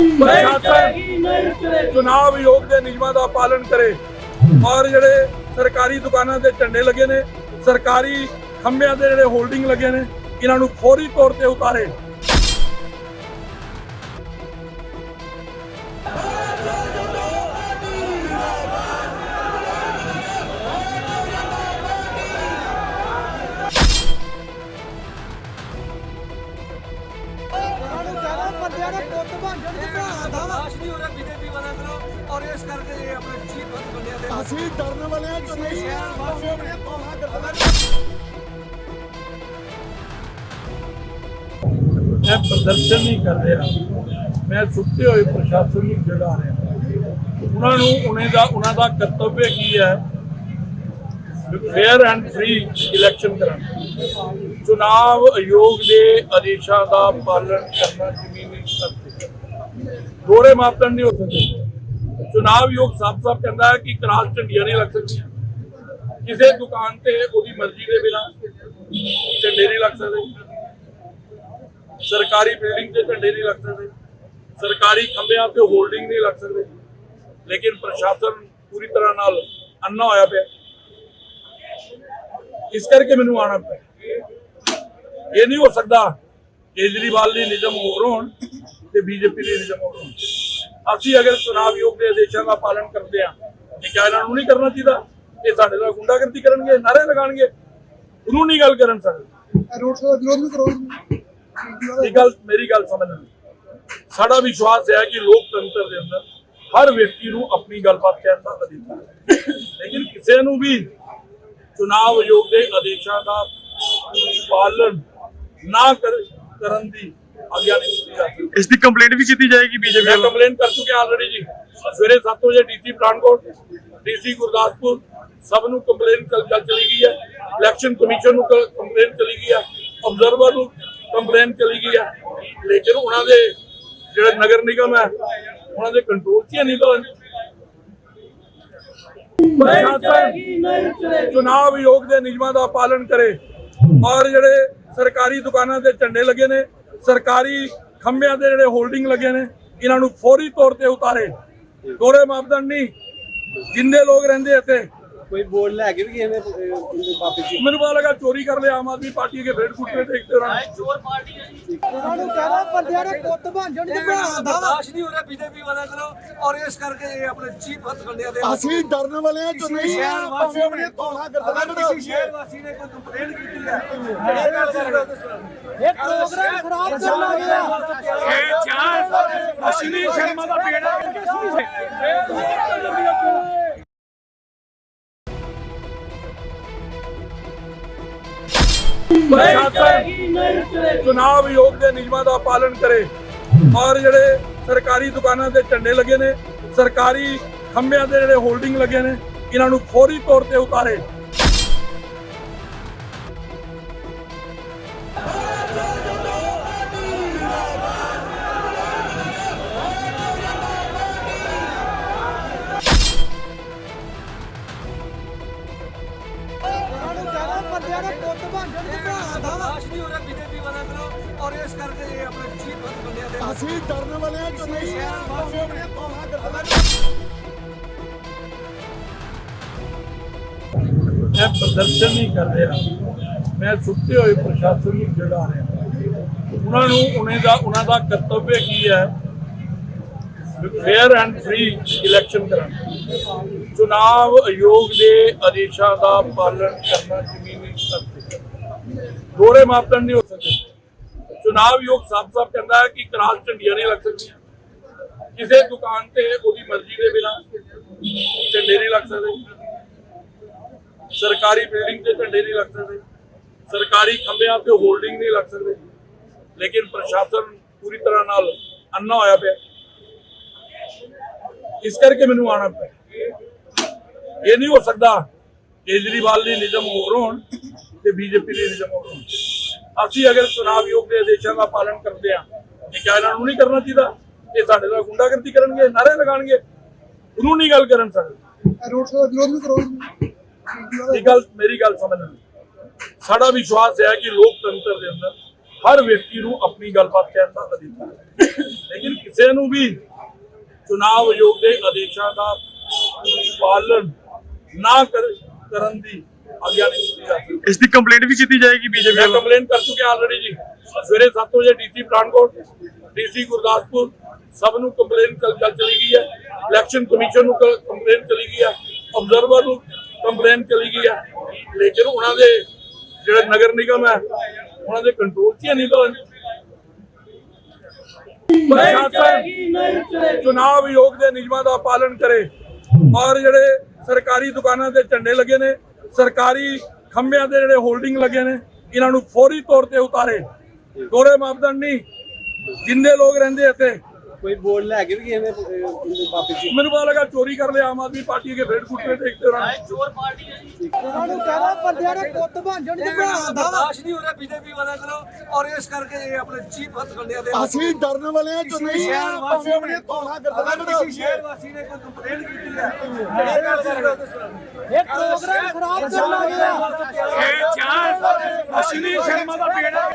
ਪ੍ਰਸ਼ਾਸਨ ਚੁਣਾਵ ਆਯੋਗ ਦੇ ਨਿਯਮਾਂ ਦਾ ਪਾਲਣ ਕਰੇ। ਔਰ ਜਿਹੜੇ ਸਰਕਾਰੀ ਦੁਕਾਨਾਂ ਦੇ ਝੰਡੇ ਲੱਗੇ ਨੇ, ਸਰਕਾਰੀ ਖੰਭਿਆਂ ਦੇ ਜਿਹੜੇ ਹੋਲਡਿੰਗ ਲੱਗੇ ਨੇ, ਇਹਨਾਂ ਨੂੰ ਫੌਰੀ ਤੌਰ ਤੇ ਉਤਾਰੇ। ਇਸ ਕਰਕੇ ਇਹ ਆਪਣੇ ਚੀਫ ਹੱਥ ਬੰਦਿਆਂ ਦੇ ਅਸੀਂ ਡਰਨ ਵਾਲੇ ਆ ਕਿ ਨਹੀਂ ਅਸੀਂ ਆਪਣੇ ਕੋਹਾਂ ਕਰਦਾ ਮੈਂ ਪ੍ਰਦਰਸ਼ਨ ਨਹੀਂ ਕਰ ਰਿਹਾ। ਮੈਂ ਸੁੱਤੇ ਹੋਏ ਪ੍ਰਸ਼ਾਸਨ ਨੂੰ ਜਗਾ ਰਿਹਾ ਉਹਨਾਂ ਨੂੰ ਉਹਨਾਂ ਦਾ ਉਹਨਾਂ ਦਾ ਕਰਤੱਵ ਕੀ ਹੈ? ਫੇਅਰ ਐਂਡ ਫ੍ਰੀ ਇਲੈਕਸ਼ਨ ਕਰਨ ਚੁਣਾਵ ਆਯੋਗ ਦੇ ਆਦੇਸ਼ਾਂ ਦਾ ਪਾਲਣ ਕਰਨਾ ਜ਼ਮੀਨੀ ਸਤਿ ਤੇ ਦੋਹਰੇ ਮਾਪਦੰਡ ਨਹੀਂ ਹੋ ਸਕਦੇ। ਚੁਣਾਵ ਆਯੋਗ ਸਾਫ਼-ਸਾਫ਼ ਕਹਿੰਦਾ ਹੈ ਕਿ ਕਰਾਸ ਝੰਡੀਆਂ ਨਹੀਂ ਲੱਗ ਸਕਦੀਆਂ। ਕਿਸੇ ਦੁਕਾਨ ਤੇ ਉਹਦੀ ਮਰਜ਼ੀ ਦੇ ਬਿਨਾਂ ਝੰਡੇ ਨਹੀਂ ਲੱਗ ਸਕਦੇ। ਸਰਕਾਰੀ ਬਿਲਡਿੰਗ ਤੇ ਝੰਡੇ ਨਹੀਂ ਲੱਗ ਸਕਦੇ। ਸਰਕਾਰੀ ਖੰਭਿਆਂ ਤੇ ਹੋਲਡਿੰਗ ਨਹੀਂ ਲੱਗ ਸਕਦੇ। ਲੇਕਿਨ ਪ੍ਰਸ਼ਾਸਨ ਪੂਰੀ ਤਰ੍ਹਾਂ ਨਾਲ ਅੰਨਾ ਹੋਇਆ ਪਿਆ। ਇਸ ਕਰਕੇ ਮੈਨੂੰ ਆਣਾ ਪਿਆ। ਇਹ ਨਹੀਂ ਹੋ ਸਕਦਾ ਕੇਜਰੀਵਾਲ ਦੇ ਨਿਯਮ ਹੋਰ ਹੋਣ ਤੇ ਬੀਜੇਪੀ ਦੇ ਨਿਯਮ ਹੋਰ ਹੋਣ। ਅਸੀਂ ਅਗਰ ਚੁਣਾਵ ਯੋਗ ਦੇ ਆਦੇਸ਼ਾਂ ਦਾ ਪਾਲਣ ਕਰਦੇ ਆ ਇਹ ਕਿਆ ਇਹਨਾਂ ਨੂੰ ਨਹੀਂ ਕਰਨਾ ਚਾਹੀਦਾ ਇਹ ਸਾਡੇ ਨਾਲ ਗੁੰਡਾਗਰਦੀ ਕਰਨਗੇ ਨਾਰੇ ਲਗਾਣਗੇ ਉਹਨੂੰ ਨਹੀਂ ਗੱਲ ਕਰਨ ਸਕਦੇ ਰੋਡ ਸ਼ੋ ਦਾ ਵਿਰੋਧ ਵੀ ਕਰੋ ਇਹ ਗੱਲ ਮੇਰੀ ਗੱਲ ਸਮਝਣਾ ਸਾਡਾ ਵਿਸ਼ਵਾਸ ਹੈ ਕਿ ਲੋਕਤੰਤਰ ਦੇ ਅੰਦਰ ਹਰ ਵਿਅਕਤੀ ਨੂੰ ਆਪਣੀ ਗੱਲਬਾਤ ਕਹਿਣ ਦਾ ਅਧਿਕਾਰ ਹੈ। ਲੇਕਿਨ ਕਿਸੇ ਨੂੰ ਵੀ ਚੁਣਾਵ ਆਯੋਗ ਦੇ ਆਦੇਸ਼ਾਂ ਦਾ ਪਾਲਣ ਨਾ ਕਰ- ਕਰਨ ਦੀ ਇਸ ਦੀ ਕੰਪਲੇਂਟ ਵੀ ਕੀਤੀ ਜਾਏਗੀ ਬੀਜੇਪੀ ਵੱਲੋਂ? ਕੰਪਲੇਨ ਕਰ ਚੁੱਕਿਆ ਆਲਰੇਡੀ ਜੀ। ਸਵੇਰੇ 7 ਵਜੇ ਡੀਸੀ ਪਠਾਨਕੋਟ ਡੀਸੀ ਗੁਰਦਾਸਪੁਰ ਸਭ ਨੂੰ ਕੰਪਲੇਨ ਚੱਲ ਚੱਲ ਗਈ ਹੈ। ਇਲੈਕਸ਼ਨ ਕਮਿਸ਼ਨ ਨੂੰ ਕੰਪਲੇਨ ਚਲੀ ਗਈ ਹੈ। ਆਬਜ਼ਰਵਰ ਨੂੰ ਕੰਪਲੇਨ ਚਲੀ ਗਈ ਹੈ। ਲੇਕਿਨ ਉਹਨਾਂ ਦੇ ਜਿਹੜਾ ਨਗਰ ਨਿਗਮ ਹੈ ਉਹਨਾਂ ਦੇ ਕੰਟਰੋਲ 'ਚ ਹੀ ਨਹੀਂ ਤਾਂ। ਪ੍ਰਸ਼ਾਸਨ ਚੁਣਾਵ ਆਯੋਗ ਦੇ ਨਿਯਮਾਂ ਦਾ ਪਾਲਣ ਕਰੇ। ਔਰ ਜਿਹੜੇ ਸਰਕਾਰੀ ਦੁਕਾਨਾਂ ਤੇ ਝੰਡੇ ਲੱਗੇ ਨੇ ਸਰਕਾਰੀ ਖੰਭਿਆਂ ਦੇ ਜਿਹੜੇ ਹੋਲਡਿੰਗ ਲੱਗੇ ਨੇ, ਇਹਨਾਂ ਨੂੰ ਫੌਰੀ ਤੌਰ ਤੇ ਉਤਾਰੇ। ਦੋਹਰੇ ਮਾਪਦੰਡ ਨਹੀਂ। ਜਿੰਨੇ ਲੋਕ ਰਹਿੰਦੇ ਇੱਥੇ ਕੋਈ ਬੋਰਡ ਲੈ ਕੇ ਵੀ ਵਾਪਸ ਮੈਨੂੰ ਪਤਾ ਲੱਗਾ ਚੋਰੀ ਕਰ ਲਿਆ ਆਮ ਆਦਮੀ ਪਾਰਟੀ ਕੇ ਫੇਰ ਕੁੱਟੇ ਤੇ ਇੱਕ ਤਰ੍ਹਾਂ ਉਹਨਾਂ ਨੂੰ ਕਹਿਣਾ ਬੰਦਿਆਂ ਨੇ ਪੁੱਤ ਬਣ ਜਾਣ ਤੇ ਭਰਾ ਦਾ ਵਾ। ਬਰਦਾਸ਼ਤ ਨਹੀਂ ਹੋ ਰਿਹਾ ਬੀਜੇਪੀ ਵਾਲਿਆਂ ਕੋਲੋਂ ਔਰ ਇਸ ਕਰਕੇ ਇਹ ਆਪਣੇ ਚੀਫ ਹੱਥ ਬੰਦਿਆਂ ਦੇ ਅਸੀਂ ਡਰਨ ਵਾਲੇ ਆ ਕਿ ਨਹੀਂ ਅਸੀਂ ਆਪਣੇ ਕੋਹਾਂ ਕਰਦਾ ਕਿਸੇ ਸ਼ਹਿਰ ਵਾਸੀ ਨੇ ਕੋਈ ਕੰਪਲੇਂਟ ਕੀਤੀ ਹੈ ਇਹ ਗੱਲ ਸੁਣੋ ਇਹ ਪ੍ਰੋਗਰਾਮ ਖਰਾਬ ਕਰਨਾ ਗਿਆ ਅਸ਼ਲੀ ਸ਼ਰਮਾ ਦਾ ਪੇੜਾ ਪ੍ਰਸ਼ਾਸਨ ਚੁਣਾਵ ਆਯੋਗ ਦੇ ਨਿਯਮਾਂ ਦਾ ਪਾਲਣ ਕਰੇ। ਔਰ ਜਿਹੜੇ ਸਰਕਾਰੀ ਦੁਕਾਨਾਂ ਤੇ ਝੰਡੇ ਲੱਗੇ ਨੇ, ਸਰਕਾਰੀ ਖੰਭਿਆਂ ਦੇ ਜਿਹੜੇ ਹੋਲਡਿੰਗ ਲੱਗੇ ਨੇ, ਇਹਨਾਂ ਨੂੰ ਫੌਰੀ ਤੌਰ ਤੇ ਉਤਾਰੇ। ਔਰ ਇਸ ਕਰਕੇ ਇਹ ਆਪਣੇ ਚੀਫ ਹੱਥ ਬੰਦਿਆਂ ਦੇ ਅਸੀਂ ਡਰਨ ਵਾਲੇ ਆ ਕਿ ਨਹੀਂ ਅਸੀਂ ਆਪਣੇ ਕੋਹਾਂ ਕਰਦਾ ਮੈਂ ਪ੍ਰਦਰਸ਼ਨ ਨਹੀਂ ਕਰ ਰਿਹਾ। ਮੈਂ ਸੁੱਤੇ ਹੋਏ ਪ੍ਰਸ਼ਾਸਨ ਨੂੰ ਜਗਾ ਰਿਹਾ। ਉਹਨਾਂ ਨੂੰ ਉਹਨਾਂ ਦਾ ਉਹਨਾਂ ਦਾ ਕਰਤੱਵ ਕੀ ਹੈ? ਫੇਅਰ ਐਂਡ ਫ੍ਰੀ ਇਲੈਕਸ਼ਨ ਕਰਨ ਚੁਣਾਵ ਆਯੋਗ ਦੇ ਆਦੇਸ਼ਾਂ ਦਾ ਪਾਲਣ ਕਰਨਾ ਜ਼ਮੀਨੀ ਸਤਿ ਦੋਹਰੇ ਮਾਪਦੰਡ ਚੁਣਾਵ ਆਯੋਗ ਸਾਫ਼-ਸਾਫ਼ ਕਹਿੰਦਾ ਹੈ ਕਿ ਕਰਾਸ ਝੰਡੀਆਂ ਨਹੀਂ ਲੱਗ ਸਕਦੀਆਂ ਕਿਸੇ ਦੁਕਾਨ ਤੇ ਉਹਦੀ ਮਰਜ਼ੀ ਦੇ ਬਿਨਾਂ ਝੰਡੇ ਨਹੀਂ ਲੱਗ ਸਕਦੇ ਸਰਕਾਰੀ ਬਿਲਡਿੰਗ ਤੇ ਝੰਡੇ ਨਹੀਂ ਲੱਗ ਸਕਦੇ ਸਰਕਾਰੀ ਖੰਭਿਆਂ ਤੇ ਹੋਲਡਿੰਗ ਨਹੀਂ ਲੱਗ ਸਕਦੇ ਲੇਕਿਨ ਪ੍ਰਸ਼ਾਸਨ ਪੂਰੀ ਤਰ੍ਹਾਂ ਨਾਲ ਅੰਨਾ ਹੋਇਆ ਪਿਆ ਇਸ ਕਰਕੇ ਮੈਨੂੰ ਆਣਾ ਪਿਆ ਇਹ ਨਹੀਂ ਹੋ ਸਕਦਾ ਕੇਜਰੀਵਾਲ ਦੀ ਨਿਯਮ ਹੋਰ ਹੋਣ ਤੇ ਬੀਜੇਪੀ ਦੇ ਨਿਯਮ ਹੋਰ ਹੋਣ ਅਸੀਂ ਅਗਰ ਚੁਣਾਵ ਯੋਗ ਦੇ ਆਦੇਸ਼ਾਂ ਦਾ ਪਾਲਣ ਕਰਦੇ ਆ ਇਹ ਕਿਆ ਇਹਨਾਂ ਨੂੰ ਨਹੀਂ ਕਰਨਾ ਚਾਹੀਦਾ ਇਹ ਸਾਡੇ ਨਾਲ ਗੁੰਡਾਗਰਦੀ ਕਰਨਗੇ ਨਾਰੇ ਲਗਾਣਗੇ ਉਹਨੂੰ ਨਹੀਂ ਗੱਲ ਕਰਨ ਸਕਦੇ। ਰੋਡ ਸ਼ੋ ਦਾ ਵਿਰੋਧ ਵੀ ਕਰੋ ਇਹ ਗੱਲ ਮੇਰੀ ਗੱਲ ਸਮਝਣਾ ਸਾਡਾ ਵਿਸ਼ਵਾਸ ਹੈ ਕਿ ਲੋਕਤੰਤਰ ਦੇ ਅੰਦਰ ਹਰ ਵਿਅਕਤੀ ਨੂੰ ਆਪਣੀ ਗੱਲਬਾਤ ਕਹਿਣ ਦਾ ਅਧਿਕਾਰ ਹੈ। ਲੇਕਿਨ ਕਿਸੇ ਨੂੰ ਵੀ ਚੁਣਾਵ ਆਯੋਗ ਦੇ ਆਦੇਸ਼ਾਂ ਦਾ ਪਾਲਣ ਨਾ ਕਰ- ਕਰਨ ਦੀ ਇਸ ਦੀ ਕੰਪਲੇਂਟ ਵੀ ਕੀਤੀ ਜਾਏਗੀ ਬੀਜੇਪੀ ਵੱਲੋਂ? ਕੰਪਲੇਨ ਕਰ ਚੁੱਕਿਆ ਆਲਰੇਡੀ ਜੀ। ਸਵੇਰੇ 7 ਵਜੇ ਡੀਸੀ ਪਠਾਨਕੋਟ ਡੀਸੀ ਗੁਰਦਾਸਪੁਰ ਸਭ ਨੂੰ ਕੰਪਲੇਨ ਚੱਲ ਚੱਲ ਚਲੀ ਗਈ ਹੈ। ਇਲੈਕਸ਼ਨ ਕਮਿਸ਼ਨ ਨੂੰ ਕੰਪਲੇਨ ਚਲੀ ਗਈ ਹੈ। ਆਬਜ਼ਰਵਰ ਨੂੰ ਕੰਪਲੇਨ ਚਲੀ ਗਈ ਹੈ। ਲੇਕਿਨ ਉਹਨਾਂ ਦੇ ਜਿਹੜਾ ਨਗਰ ਨਿਗਮ ਹੈ ਉਹਨਾਂ ਦੇ ਕੰਟਰੋਲ 'ਚ ਹੀ ਨਹੀਂ ਤਾਂ ਪ੍ਰਸ਼ਾਸਨ ਚੁਣਾਵ ਆਯੋਗ ਦੇ ਨਿਯਮਾਂ ਦਾ ਪਾਲਣ ਕਰੇ। ਔਰ ਜਿਹੜੇ ਸਰਕਾਰੀ ਦੁਕਾਨਾਂ ਤੇ ਝੰਡੇ ਲੱਗੇ ਨੇ ਸਰਕਾਰੀ ਖੰਭਿਆਂ ਦੇ ਜਿਹੜੇ ਹੋਲਡਿੰਗ ਲੱਗੇ ਨੇ, ਇਹਨਾਂ ਨੂੰ ਫੌਰੀ ਤੌਰ ਤੇ ਉਤਾਰੇ। ਦੋਰੇ ਮਾਪਦੰਡ ਨਹੀਂ ਜਿੰਦੇ ਲੋਕ ਰਹਿੰਦੇ ਇੱਥੇ ਕੋਈ ਬੋਲ ਲੈ ਕੇ ਵੀ ਕਿਸੇ ਨੇ ਅਹ, ਵਾਪਸ ਜੀ। ਮੈਨੂੰ ਪਤਾ ਲੱਗਾ ਚੋਰੀ ਕਰ ਲਿਆ ਆਮ ਆਦਮੀ ਪਾਰਟੀ ਕੇ ਫੇਰ ਕੁੱਟੇ ਦੇਖਦੇ ਉਹਨਾਂ ਨੂੰ ਇਹਨਾਂ ਨੂੰ ਕਹਿਣਾ ਬੰਦਿਆਂ ਦੇ ਪੁੱਤ ਬਣ ਜਾਣ ਤੇ ਭਰਾ ਦਾ। ਬਰਦਾਸ਼ਤ ਨਹੀਂ ਹੋ ਰਿਹਾ ਬੀਜੇਪੀ ਵਾਲਿਆਂ ਕੋਲੋਂ ਔਰ ਇਸ ਕਰਕੇ ਇਹ ਆਪਣੇ ਚੀਪ ਹੱਥ ਕੰਡਿਆਂ ਦੇ ਅਸੀਂ ਡਰਨ ਵਾਲੇ ਆ ਜੋ ਨਹੀਂ ਆ ਭਾਵੇਂ ਆਪਣੀਆਂ ਧੌਣਾ ਅਗਰ ਕਰਦਾ ਕਿਸੇ ਸ਼ਹਿਰ ਵਾਸੀ ਨੇ ਕੋਈ ਕੰਪਲੇਂਟ ਕੀਤੀ ਹੈ। ਜਿਹੜੇ ਕਰ ਇਹ ਪ੍ਰੋਗਰਾਮ ਖਰਾਬ ਕਰਨਾ ਗਿਆ ਇਹ ਚਾਰ ਅਸ਼ਲੀ ਸ਼ਰਮਾ ਦਾ ਪੇੜਾ